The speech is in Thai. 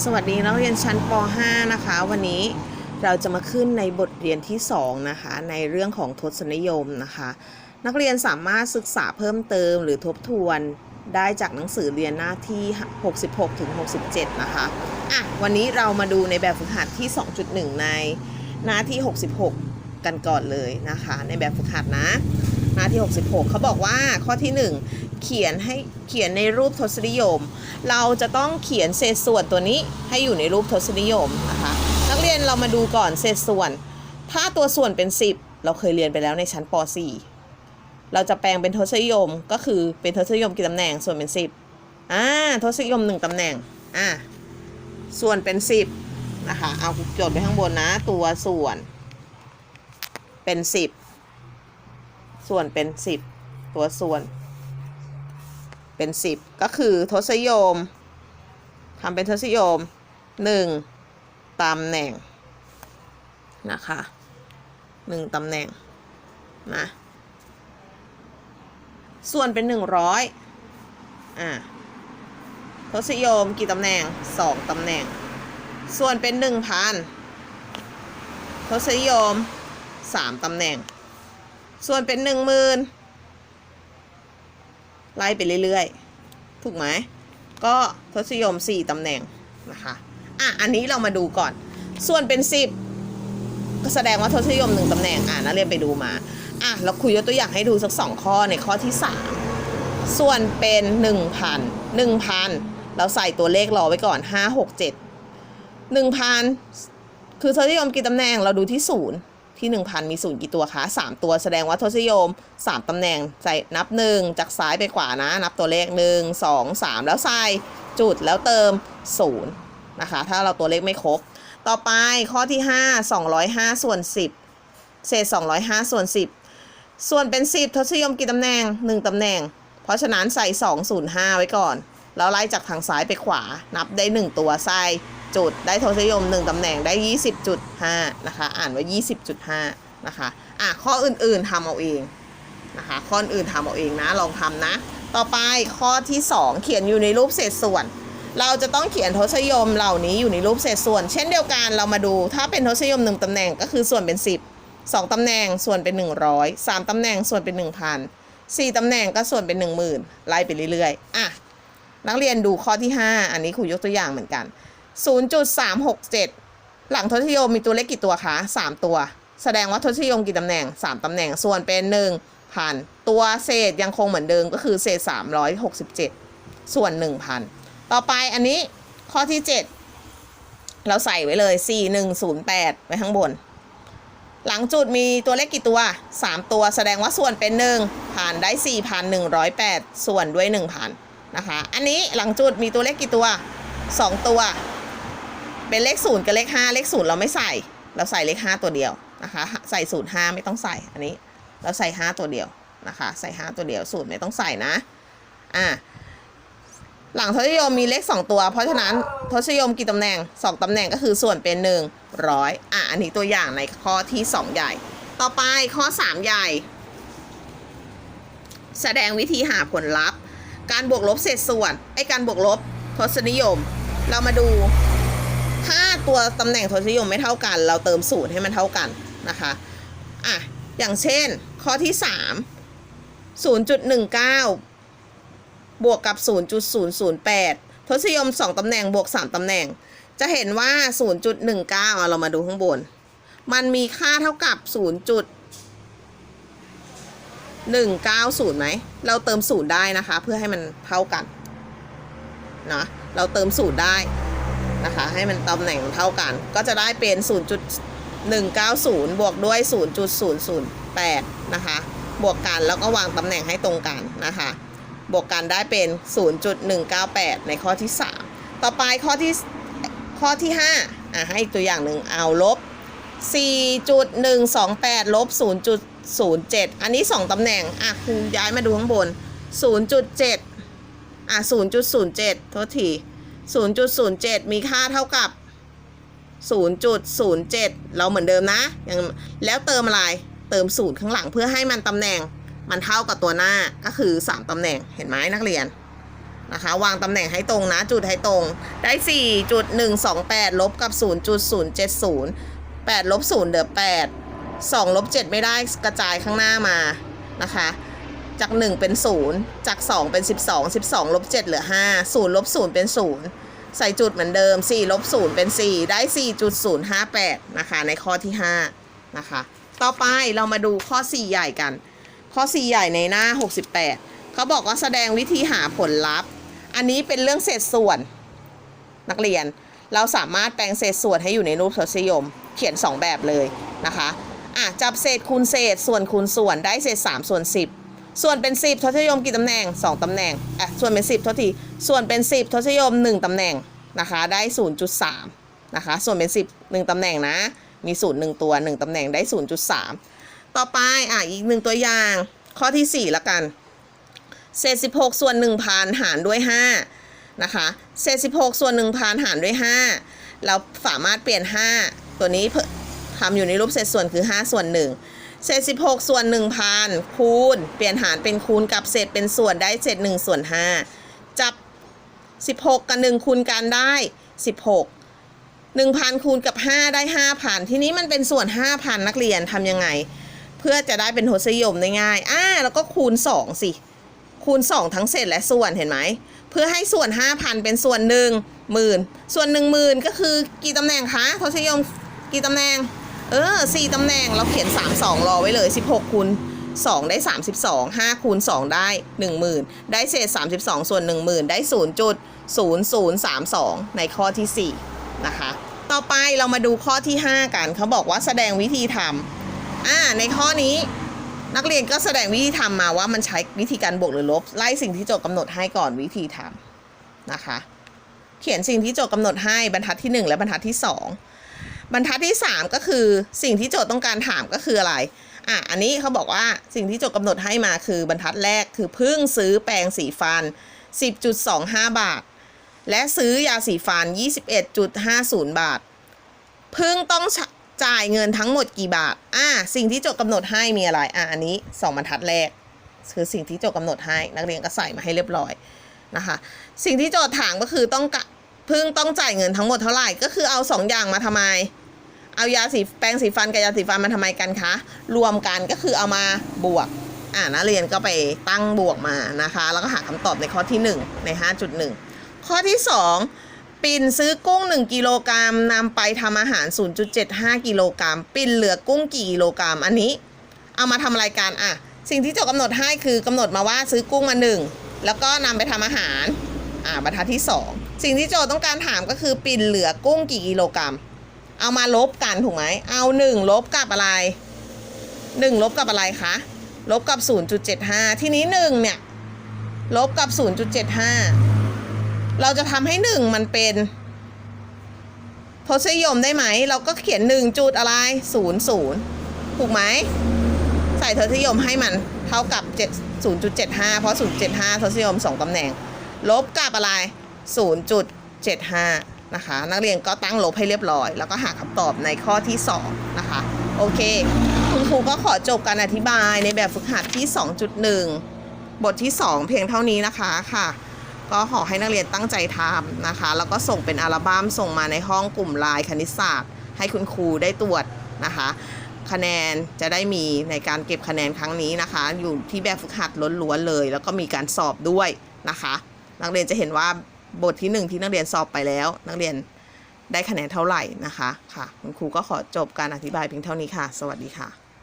สวัสดีนักเรียนชั้นป .5 นะคะ วันนี้เราจะมาขึ้นในบทเรียนที่ 2 นะคะ ในเรื่องของทศนิยมนะคะ นักเรียนสามารถศึกษาเพิ่มเติมหรือทบทวนได้จากหนังสือเรียนหน้าที่ 66ถึง67 นะคะอะวันนี้เรามาดูในแบบฝึกหัดที่ 2.1 ในหน้าที่ 66 กันก่อนเลยนะคะ ในแบบฝึกหัดนะ หน้าที่ 66 เขาบอกว่าข้อที่ 1 เขียนให้เขียนในรูปทศนิยม เราจะต้องเขียนเศษส่วนตัวนี้ให้อยู่ในรูปทศนิยมนะคะนักเรียนเรามาดูก่อนเศษส่วน ถ้าตัวส่วนเป็น 10 เราเคยเรียนไปแล้วในชั้นป .4 เราจะแปลงเป็นทศนิยมก็คือเป็นทศนิยมกี่ตำแหน่งส่วนเป็น 10อ่าทศนิยม 1ตำแหน่งอ่าส่วนเป็น 10นะคะเอาจดไปข้างบนนะตัวส่วนเป็น 10 ส่วนเป็น 10 ตัวส่วน เป็น 10 ก็คือทศนิยมทำเป็นทศนิยม 1ตำแหน่งนะคะ1ตำแหน่งนะส่วนเป็น 100อะทศนิยมกี่ตำแหน่ง 2ตำแหน่ง ส่วนเป็น 1,000ทศนิยม 3ตำแหน่ง ส่วนเป็น10,000ไล่ไปเรื่อยๆ ถูกไหม ก็ทศนิยม 4ตำแหน่งนะคะ อะ อันนี้เรามาดูก่อน ส่วนเป็น 10 ก็แสดงว่าทศนิยม 1ตำแหน่ง อะนักเรียนไปดูมา อะ เราคุยยกตัวอย่างให้ดูสัก 2 ข้อในข้อที่ 3 ส่วนเป็น 1,000 1,000 เราใส่ตัวเลขรอไว้ก่อน 5 6 7 1,000 คือทศนิยมกี่ตำแหน่ง เราดูที่ 0 ที่ 1,000 มีศูนย์กี่ตัวคะ 3 ตัวแสดงว่าทศนิยม 3 ตำแหน่งใส่นับ 1 จากซ้ายไปขวานะ นับตัวเลข 1 2 3 แล้วใส่จุดแล้วเติม 0 นะคะ ถ้าเราตัวเลขไม่ครบ ต่อไปข้อที่ 5 205 ส่วน 10 เศษ 205 ส่วน 10 ส่วนเป็น 10 ทศนิยมกี่ตำแหน่ง 1 ตำแหน่ง เพราะฉะนั้นใส่ 205 ไว้ก่อน แล้วไล่จากทางซ้ายไปขวา นับได้ 1 ตัวใส่ จุด ได้ทศนิยม 1ตำแหน่งได้ 20.5 นะคะ อ่านว่า 20.5 นะคะ อะ ข้ออื่นๆทำเอาเองนะคะ ข้ออื่นทำเอาเองนะ ลองทำนะ ต่อไปข้อที่ 2 เขียนอยู่ในรูปเศษส่วน เราจะต้องเขียนทศนิยมเหล่านี้อยู่ในรูปเศษส่วน เช่นเดียวกันเรามาดู ถ้าเป็นทศนิยม 1ตำแหน่งก็คือส่วนเป็น 10 2ตำแหน่งส่วนเป็น 100 3ตำแหน่งส่วนเป็น 1,000 4ตำแหน่งก็ส่วนเป็น 10,000ไล่ไปเรื่อยๆ อะ นักเรียนดูข้อที่ 5 อันนี้ครูยกตัวอย่างเหมือนกัน 0.367 หลังทศนิยมมีตัวเลขกี่ตัวคะ 3 ตัว แสดงว่าทศนิยมกี่ตำแหน่ง 3 ตำแหน่ง ส่วนเป็น 1 พัน ตัวเศษยังคงเหมือนเดิมก็คือเศษ 367 ส่วน 1,000 ต่อไปอันนี้ข้อที่ 7 เราใส่ไว้เลย 4108 ไว้ข้างบน หลังจุดมีตัวเลขกี่ตัว 3 ตัวแสดงว่าส่วนเป็น 1 ผ่านได้ 4,108 ส่วนด้วย 1,000 นะคะ อันนี้หลังจุดมีตัวเลขกี่ตัว 2 ตัว เป็นเลขศูนย์กับเลขห้าเลขศูนย์เราไม่ใส่ เราใส่เลขห้าตัวเดียวนะคะ ใส่ศูนย์ห้าไม่ต้องใส่อันนี้ เราใส่ห้าตัวเดียวนะคะ ใส่ห้าตัวเดียวศูนย์ไม่ต้องใส่นะอ่าหลังทศนิยมมีเลขสองตัว เพราะฉะนั้นทศนิยมกี่ตำแหน่งสองตำแหน่งก็คือส่วนเป็นหนึ่งร้อยอะ อันนี้ตัวอย่างในข้อที่สองใหญ่ ต่อไปข้อสามใหญ่ แสดงวิธีหาผลลัพธ์ การบวกลบเศษส่วนไอ้การบวกลบทศนิยม เรามาดู ตัวตำแหน่งทศนิยมไม่เท่ากัน เราเติมศูนย์ให้มันเท่ากันนะคะอะอย่างเช่น ข้อที่ 3 0.19 บวกกับ 0.008 ทศนิยม 2ตำแหน่งบวก 3ตำแหน่ง จะเห็นว่า 0.19อะเรามาดูข้างบน มันมีค่าเท่ากับ 0.190ไหม เราเติมศูนย์ได้นะคะ เพื่อให้มันเท่ากันนะเราเติมศูนย์ได้ นะคะ ให้มันตำแหน่งเท่ากัน ก็จะได้เป็น 0.190 บวกด้วย 0.008 นะคะ บวกกันแล้วก็วางตำแหน่งให้ตรงกันนะคะ บวกกันได้เป็น 0.198 ในข้อที่ 3 ต่อไปข้อที่ข้อที่5อะให้อีกตัวอย่างหนึ่งเอาลบ 4.128 ลบ 0.07 อันนี้ 2ตำแหน่ง อะครูย้ายมาดูข้างบน 0.7 อะ 0.07 โทษที 0.07 มีค่าเท่ากับ 0.07 เราเหมือนเดิมนะยังแล้วเติมอะไร เติมศูนย์ข้างหลังเพื่อให้มันตำแหน่ง มันเท่ากับตัวหน้าก็คือ 3ตำแหน่งเห็นไหมนักเรียนนะคะวางตำแหน่งให้ตรงนะจุดให้ตรง ได้ 4.128 ลบกับ 0.070 8ลบ0เหลือ8 2ลบ7ไม่ได้กระจายข้างหน้ามานะคะ จาก 1 เป็น 0 จาก 2 เป็น 12 12ลบ7เหลือ 5 0ลบ0เป็น 0 ใส่จุดเหมือนเดิม4ลบ0เป็น 4 ได้ 4.058 นะคะ ในข้อที่ 5 นะคะ ต่อไปเรามาดูข้อ 4 ใหญ่กัน ข้อ 4 ใหญ่ในหน้า 68 เขาบอกว่าแสดงวิธีหาผลลัพธ์ อันนี้เป็นเรื่องเศษส่วน นักเรียนเราสามารถแปลงเศษส่วนให้อยู่ในรูปทศนิยม เขียน 2 แบบเลยนะคะอะจับเศษคูณเศษส่วนคูณส่วนได้เศษ3ส่วน10 ส่วนเป็น 10ทศนิยมกี่ตำแหน่ง 2ตำแหน่งอะส่วนเป็น 10ทศทีส่วนเป็น 10ทศนิยม 1ตำแหน่งนะคะได้ 0.3นะคะส่วนเป็น 10 1ตำแหน่งนะมี 0 1 ตัว 1ตำแหน่งได้ 0.3 ต่อไปอะอีกหนึ่งตัวอย่าง ข้อที่ 4 ละกัน เศษ 16 ส่วน 1,000 หารด้วย 5 นะคะ เศษ 16 ส่วน 1,000 หารด้วย 5 เราสามารถเปลี่ยน 5 ตัวนี้ทำอยู่ในรูปเศษส่วนคือ 5 ส่วน 1 เศษ 16 ส่วน 1,000 คูณ เปลี่ยนหารเป็นคูณกับเศษเป็นส่วนได้เศษ1ส่วน 5 จับ 16 กับ 1 คูณกันได้ 16 1,000 คูณกับ 5 ได้ 5,000 ทีนี้มันเป็นส่วน 5,000 นักเรียนทำยังไง เพื่อจะได้เป็นทศนิยมได้ง่ายอ่าแล้วก็คูณ 2 สิ คูณ 2 ทั้งเศษและส่วนเห็นไหม เพื่อให้ส่วน 5,000 เป็นส่วน1 0,000 ส่วน 10,000 ก็คือกี่ตำแหน่งคะทศนิยมกี่ตำแหน่ง เออ4ตำแหน่งเราเขียน 3 2 รอไว้เลย 16คูณ2 ได้ 32 5คูณ2ได้ 10,000 ได้เศษ 32 ส่วน 10,000 ได้ 0.0032 ในข้อที่ 4 นะคะ ต่อไปเรามาดูข้อที่ 5 กันเขาบอกว่าแสดงวิธีทำอ่าในข้อนี้นักเรียนก็แสดงวิธีทำมาว่ามันใช้วิธีการบวกหรือลบ ไล่สิ่งที่โจทย์กำหนดให้ก่อนวิธีทำนะคะ เขียนสิ่งที่โจทย์กำหนดให้บรรทัดที่ 1 และบรรทัดที่ 2 บรรทัดที่ 3 ก็คือสิ่งที่โจทย์ต้องการถามก็คืออะไรอะอันนี้เขาบอกว่าสิ่งที่โจทย์กำหนดให้มาคือบรรทัดแรกคือเพิ่งซื้อแปรงสีฟัน 10.25 บาท และซื้อยาสีฟัน 21.50 บาท เพิ่งต้องจ่ายเงินทั้งหมดกี่บาท อ่า สิ่งที่โจทย์กำหนดให้มีอะไร อ่าอันนี้สองบรรทัดแรก คือสิ่งที่โจทย์กำหนดให้ นักเรียนก็ใส่มาให้เรียบร้อยนะคะ สิ่งที่โจทย์ถามก็คือต้องเพิ่งต้องจ่ายเงินทั้งหมดเท่าไหร่ ก็คือเอาสองอย่างมาทำไม เอายาสีแปรงสีฟันกับยาสีฟันมาทำไมกันคะ รวมกันก็คือเอามาบวก อ่านักเรียนก็ไปตั้งบวกมานะคะ แล้วก็หาคำตอบในข้อที่ 1 ใน 5.1 ข้อที่ 2 ปิ่นซื้อกุ้ง 1 กิโลกรัมนำไปทำอาหาร 0.75 กิโลกรัม ปิ่นเหลือกุ้งกี่กิโลกรัม อันนี้ เอามาทำอะไรกันอะ สิ่งที่โจทย์กำหนดให้คือกำหนดมาว่าซื้อกุ้งมา 1 แล้วก็นำไปทำอาหาร อ่าบรรทัดที่ 2 สิ่งที่โจทย์ต้องการถามก็คือปิ่นเหลือกุ้งกี่กิโลกรัม เอามาลบกันถูกไหมเอาหนึ่งลบกับอะไรหนึ่งลบกับอะไรคะลบกับ 0.75 ทีนี้หนึ่งเนี่ยลบกับ 0.75 เราจะทำให้หนึ่งมันเป็นทศนิยมได้ไหม เราก็เขียนหนึ่งจุดอะไร 00 ถูกไหม ใส่ทศนิยมให้มันเท่ากับ 0.75 เพราะ 0.75 ทศนิยม 2ตำแหน่ง ลบกับอะไร 0.75 นะคะ นักเรียนก็ตั้งลบให้เรียบร้อย แล้วก็หาคำตอบในข้อที่ 2 นะคะ โอเค คุณครูก็ขอจบการอธิบายในแบบฝึกหัดที่ 2.1 บทที่ 2 เพียงเท่านี้นะคะค่ะ ก็ขอให้นักเรียนตั้งใจทำนะคะ แล้วก็ส่งเป็นอัลบั้มส่งมาในห้องกลุ่มไลน์คณิตศาสตร์ ให้คุณครูได้ตรวจนะคะ คะแนนจะได้มีในการเก็บคะแนนครั้งนี้นะคะ อยู่ที่แบบฝึกหัดล้วนๆเลย แล้วก็มีการสอบด้วยนะคะ นักเรียนจะเห็นว่า บทที่หนึ่งที่นักเรียนสอบไปแล้ว นักเรียนได้คะแนนเท่าไหร่นะคะค่ะคุณครูก็ขอจบการอธิบายเพียงเท่านี้ค่ะ สวัสดีค่ะ